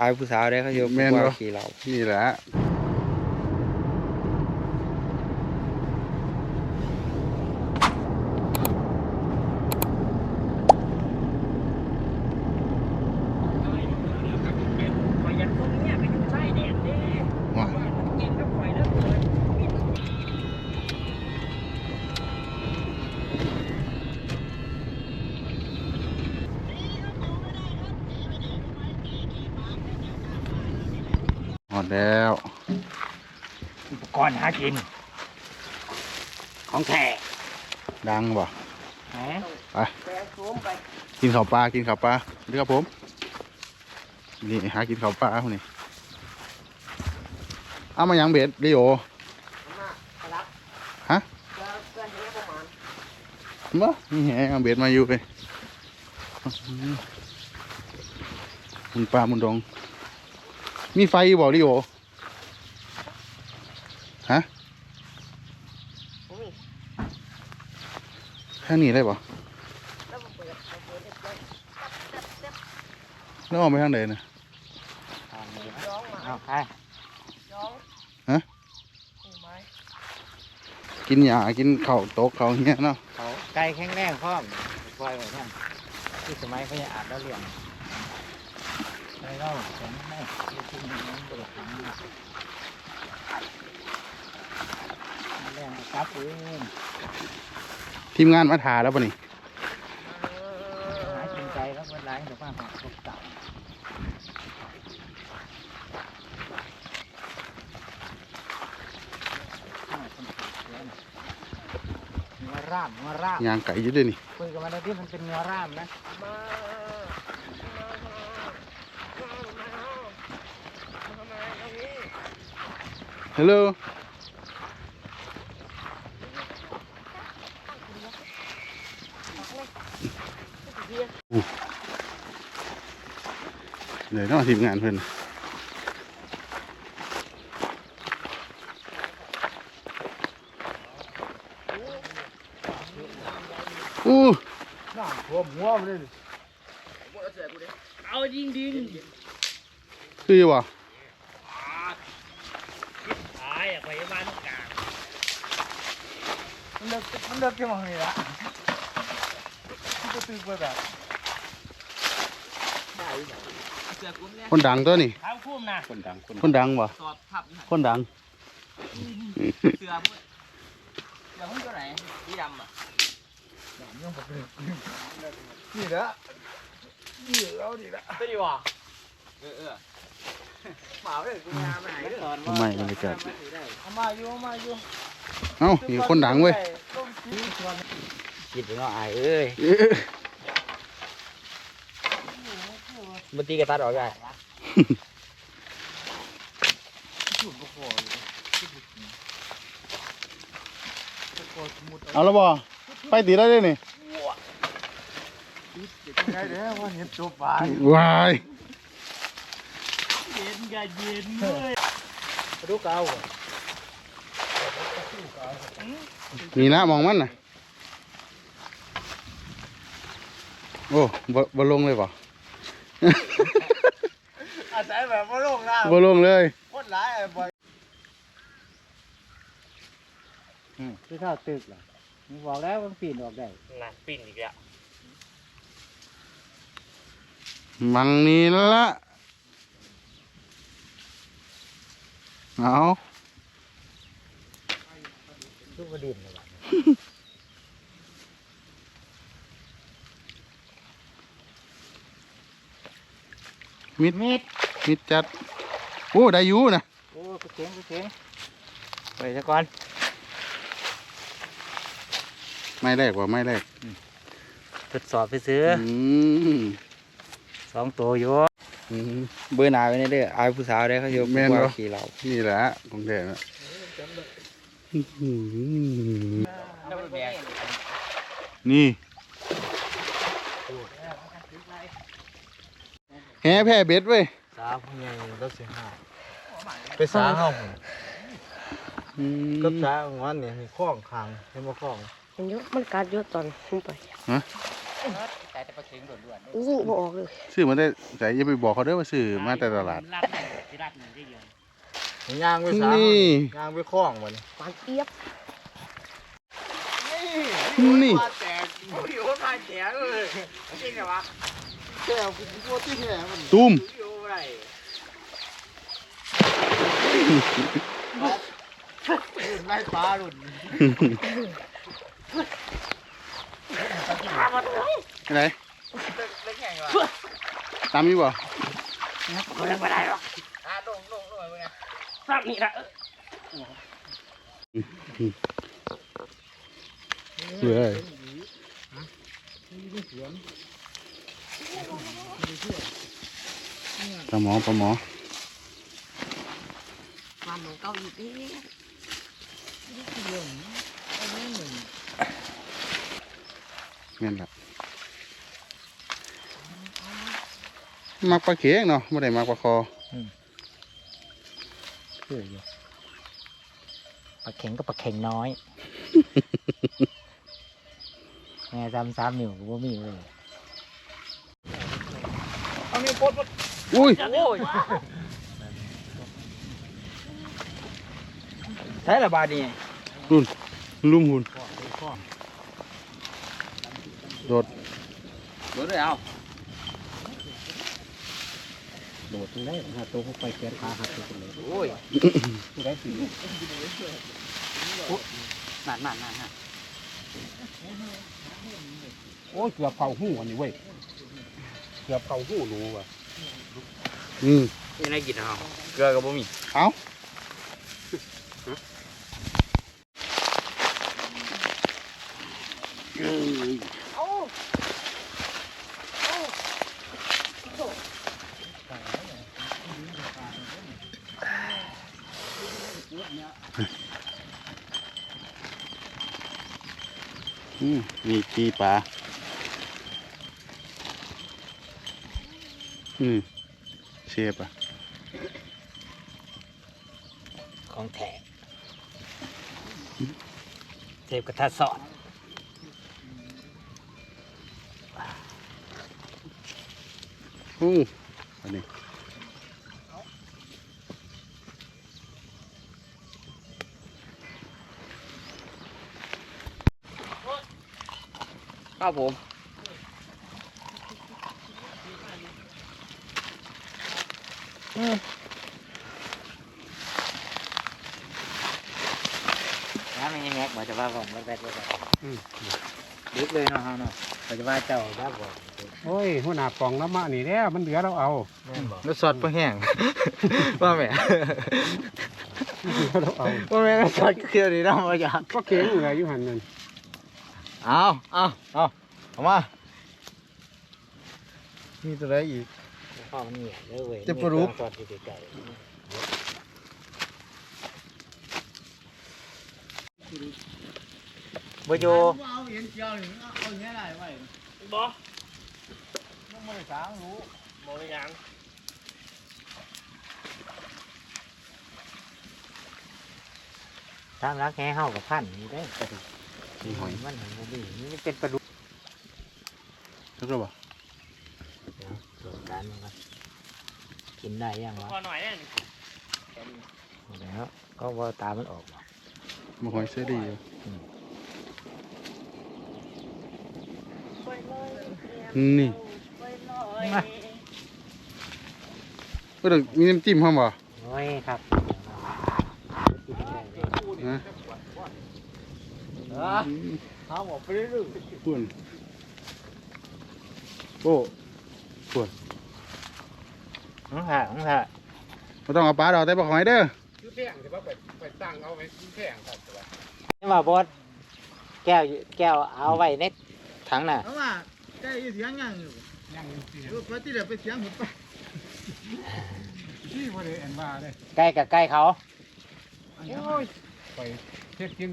อายผู้สาวได้เขาอยู่แม่นว่าบ่ขี่เรา นี่แหละ ข่อยอยากพวกเนี้ยไปอยู่ชายแดนเด้ ว้า มันเก่งกับข่อยเหลือเกิน หมด แล้ว อุปกรณ์หากิน ของแท้ดังบ่แหมไปกินข้าวปลากินข้าวปลาเด้อครับผม นี่หากินข้าวปลาพวกนี้เอามายังเบ็ดดิโอฮะมานี่แหงเอาเบ็ดมาอยู่ไปมุนปลามุนดงมีไฟบ่ดิโอฮะ แค่นี้ได้บ่แล้วออกไปทางไหนนะเอาไปกินหญ้ากินข้าวตกข้าวเงี้ยเนาะเขาไก่แข็งแรงพร้อมปล่อยไว้เนี่ยที่สมัยเขาจะอาบแล้วเลี้ยงไก่เราแข็งแรงที่ที่มันมันบริสุทธิ์แรงครับเอง ทีมงานมาถ่าแล้วปะนี่หากินใจแล้วมันล้างแต่ว่าหาตกเต่าเนื้อร่ามเนื้อร่ามยางไก่อยืดด้วยนี่คุยกันมาแล้วที่มันเป็นเนื้อร่ามนะฮัลโหล เดี๋ยวต้องทีมงานเพิ่นอู้น้ำท่วมหัวมันเลยเอาดิงดิงคืออยู่บ่ตายอะไปบ้านตรงกลางมันเลิกมันเลิกจะมองนี่ละมันจะตึกไปแบบได้เสือกุ้มเนี่ยคนดังตัวนี่ทางคุ้มนะคนดังคนดังบ่สอบทับคนดังเสือมึงเสือมึงตัวไหนสีดำอะนี่ละนี่แล้วนี่ละตัวดีวะเออเออเปล่าเลยกูยามาไหนเด้อไม่บรรยากาศเอามาอยู่เอามาอยู่เอ้านี่คนดังเว้ย คิดไปเนาะอายเอ้ยเอ้ย บตีกระตัดออกได้เอาแล้วบ่ไปตีได้เลยนี่ไงเด้อว่าเห็นตัวปลาวายเย็นก็เย็นเลยดูเก่ามีนะมองมันน่ะโอ้บ่บ่ลงเลยบ่ อาศัยแบบว่าลงน้บ่ลงเลยำโคตรร้ายอะบ่อยที่ข้าวตึกเหรอมึงบอกแล้วมันปีนออกได้น่ะปีนอีกแล้วมังนี่ละเอาทุกประเด็นเลย มิดมิดมิดจัด โอ้ได้อยู่นะโอ้กูเสียงกูเสียงไปซะก่อนไม่แรกว่าไม่แรกทดสอบไปซื้ออืมสองตัวอยู่อืมเบอร์หนาไว้ในเด้ออายผู้สาวได้เขาอยู่แม่นบ่ว่าขี่เรานี่แหละของแท้นะอื้อหือนี่ แห่แพ้เบ็ดเว้ยสาวผู้ใหญ่รถเสียห้าไปสาห้องอืมกับสาของมันเนี่ยมีข้องคางเห็นบ่ข้องเห็นเยอะมันกัดเยอะตอนขึ้นไปแต่แต่ปลาเข็งโดดด่วนยิงบ่ออกเลยซื้อมาได้แต่อย่าไปบอกเขาเด้อว่าซื้อมาแต่ตลาดรัดหนึ่งที่รัดหนึ่งที่เดียวย่างไปสานี่ย่างไปข้องมันหวานเจี๊ยบนี่แตกโอ้ยโอ้ยพาแตกเลยจริงเหรอวะ แก้วกูโคตรที่แห่มันตุ้มอยู่ไรรุ่นไล่ปลารุ่นอะไรเล็กแข่งวะตามนี้บ่ก็ยังไม่ได้หรอกอ่าลงลงลงไปไงสักนี่ละเว้ย ปลาหมอปลาหมอมันของเก่าอีกดิเงี้ยละมักปลาเข็งเนาะไม่ได้มักปลาคอคืออยู่ปลาเข็งก็ปลาเข็งน้อยแง่ซ้ำซ้ำนิ้วก็บ่มีเลย เอานิ้วปดปดอุ้ยโอ้ยใช่ละบาทนี่รุ่นลุ่มหุ่นโดดโดดเลยเอาโดดได้หาตัวเข้าไปแขนขาหักตัวเลยโอ้ยได้สินั่นนั่นนั่นนั่นโอ้ยเกือบเข่าหูอันนี้เว้ย เกือบเข่าหูรู้ว่ะอืมยังไงกินเอาเกลือกับบ่มีเอาอืมมีกีปลา อืมเชฟอะ ของแท้เทปกระทะสอดอู้อันนี้ครับผม น้ำมันยังแงกบอกจะว่าก่อนว่าแบดว่าแบดดึกเลยเนาะเฮาเนาะบอกจะว่าเจ้าบ้าบอกโอ้ยหัวหน้ากล่องน้ำมานี่แหล้วมันเหลือเราเอาแล้วสอดปลาแห้งว่าแม่เหลือเราเอาว่าแม่ก็สอดเคี่ยวดีนะมาจากก็เก่งเลยอยู่หันนั่นเอาเอาเอาเอามามีตัวอะไรอีก พ่อมันเหนียวเลยเว้ยจะปลุกสอดอยู่ไกลบโยเอาเอ็นเจียวนี่เอาเงี้ยได้ไว้บ่ต้องไม่สางรู้บ่เป็นหยังตามรักแห่เฮากับพันนี่ได้กระดูกมีหอยมันหันบ่มีนี่มันเป็นปลาดุกแล้วก็บอกเดี๋ยว ส่วนการมันก็กินได้ยังวะพอหน่อยเนี่ยหมดแล้วก็ว่าตามันออกบ่มาหอยเสื้อดีอยู่นี่ก็ต้องมีน้ำจิ้มห้องบ่โอ้ยครับนะเอาหมดไปเรื่อยปุ่นโอ้ๆน้ องห่าน้องห่าไม่ต้องเอาปลาดอกแต่ปลาหอยเด้อคือแพงแต่ว่าไปไปตั้งเอาไว้คือแพงครับแต่ว่านี่มาบอสแก้วอยู่แก้วเอาไว้ในถังน่ะเอาว่าใกล้เสียงยังอยู่ยังสิเออปกติเดี๋ยวไปเสียงผมไปที่บ่ได้อันว่าเลยใกล้กับใกล้เขาโอ้ยไปเฮ็ดกิน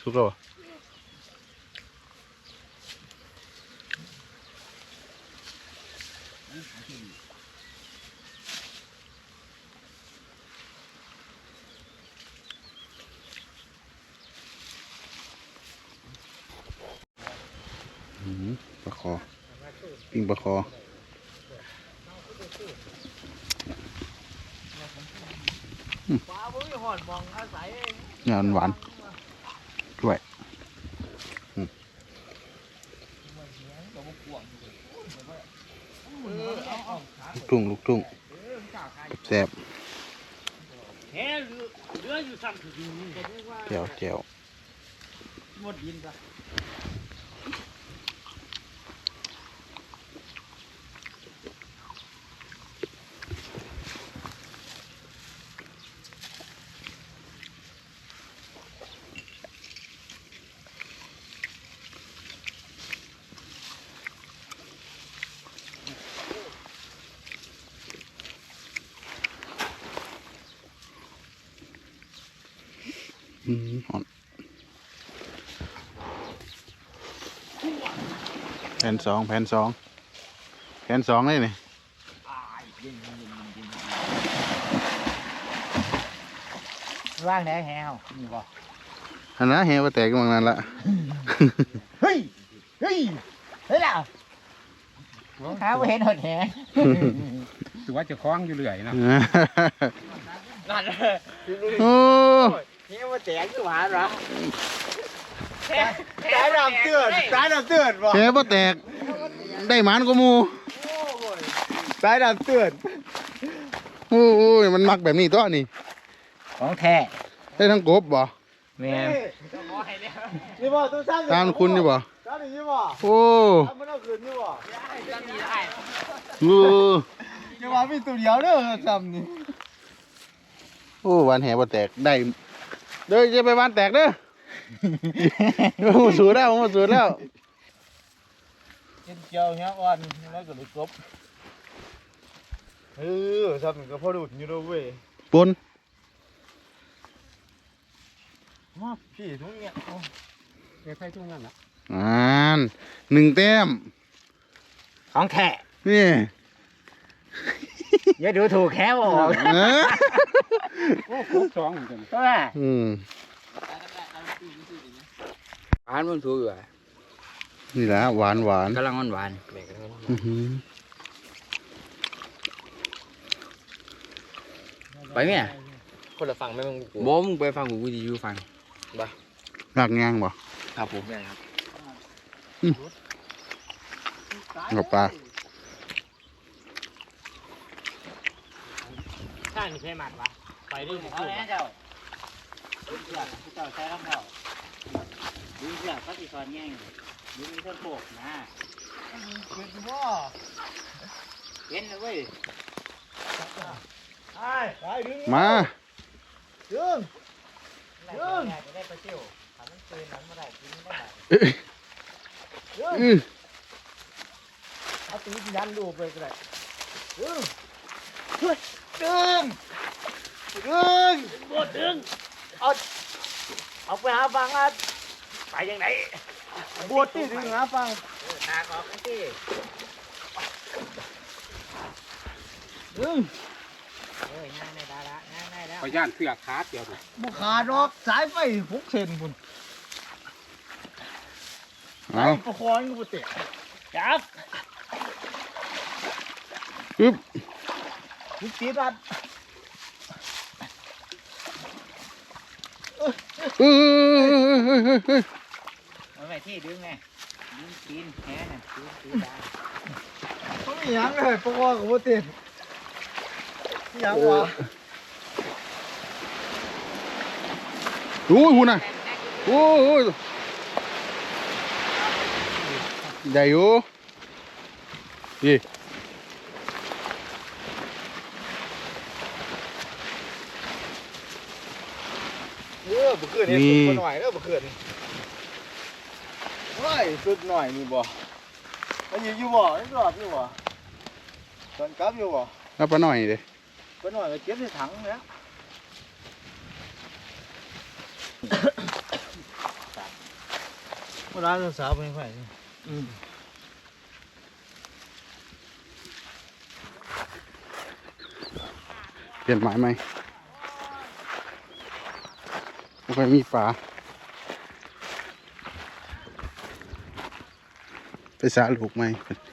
สุกแล้วบ่ อืมปลาคอ ปิ้งปลาคอปลาบ่หอดมองอาศัยงานหวานด้วยลูกทุ่งลูกทุ่งแซ่บแฮ่เหลือเหลืออยู่ซ้ำถึงนี่ๆแจ่วหมดดินซะ อืมหอนแผ่นสองแผ่นสองแผ่นสองเลยนี่ว่างได้แฮวนี่บ่อันนั้นเฮว่าแตกกันบางนั้นละเฮ้ยเฮ้ยเฮ้ยล่ะหาบ่เห็นหดแฮถือว่าจะคล้องอยู่เรื่อยนะนั่นโอ้ นี่ว่าแตกคือหวานเหรอสายดำเตือนสายดำเตือนบ่แค่ว่าแตก ได้หมานก็มูสายดำเตือนโอ้ยมันมักแบบนี้ตัวนี่ของแท้ได้ทั้งกบบ่แม่นี่บ่ตู้ซ้ำตามคุณนี่บ่ซ้ำนี่บ่โอ้ซ้ำมันเอาคืนนี่บ่โอ้จะว่ามีตัวเดียวเด้อซ้ำนี่โอ้วานแห่บ่แตกได้ เด้อจะไปหวานแตกเด้อ ผมสูดแล้วผมสูดแล้ว กินเจียวเฮียอ่อนแล้วก็เลยกบเออซ้ำนี่ก็พอดูดอยู่ด้วยเว้ยปนมาพี่ทุกเนี่ยแกใส่ทุ่งนั่นแหละอ่านหนึ่งแต้มของแท้นี่ อย่าดูถูกแค่บ่เออโอ้ครบสองเหมือนกันก็ว่าอืมหวานมันถูกอยู่อะนี่แหละหวานหวานกำลังหวานหวานอื้อหือไปไหมอะคนละฝั่งไม่มึงกูบ่มึงไปฟังกูกูจะอยู่ฟังรากงางบ่ครับผม กับปลาางนี่ใช่หมัดวะไปดิเอาแล้วเจ้าดูเสือกเจ้าใช้รองเท้าดูเสือกก็สิสอนแย่งดูมีเท่าโบกนะเป็นบ่เป็นนะเว้ยไอ้ไอ้ดึงมาดึงดึงจะได้ไปเที่ยวทำมันคืนนั้นเมื่อไหร่กินได้อื้อเอาตีนยันลูกไปก็ได้ดึง ดึงดึงบดดึงเอาไปหาฟังอะไปยังไงบวชที่ถึงหาฟังตาขอกันที่ดึงเอ้ยง่ายในดาละง่ายในแล้วพย่านเสือกขาดเดียวดิบุขาดอกสายไฟหกเซนคุณเอาประคองกูบ่เตะจับอึ๊บ ทุกทีรัดอื้ออื้ออื้ออื้อเอาไปที่ดึงไงดึงตีนแหน่ะดึงตีนได้เขาไม่ยั้งเลยประคองกูบ่เตะยังวะโอ้ยหุ่นน่ะโอ้ยได้อยู่นี่ นเห็สุดหน่อยเด้อบ่ขือนโอ้ยสุดหน่อยนี่บ่มันอยู่อยู่บ่อนี่รอบอยู่บ่อตอนกลับอยู่บ่เอาปลาหน่อยเด้ปลาหน่อยก็เก็บในถังเนี้ยเมื่อร้านสาวไป็นไฟอืมเปลี่ยนหมายไหม ไม่ค่อยมีปลาไปสาลูกไหมอืม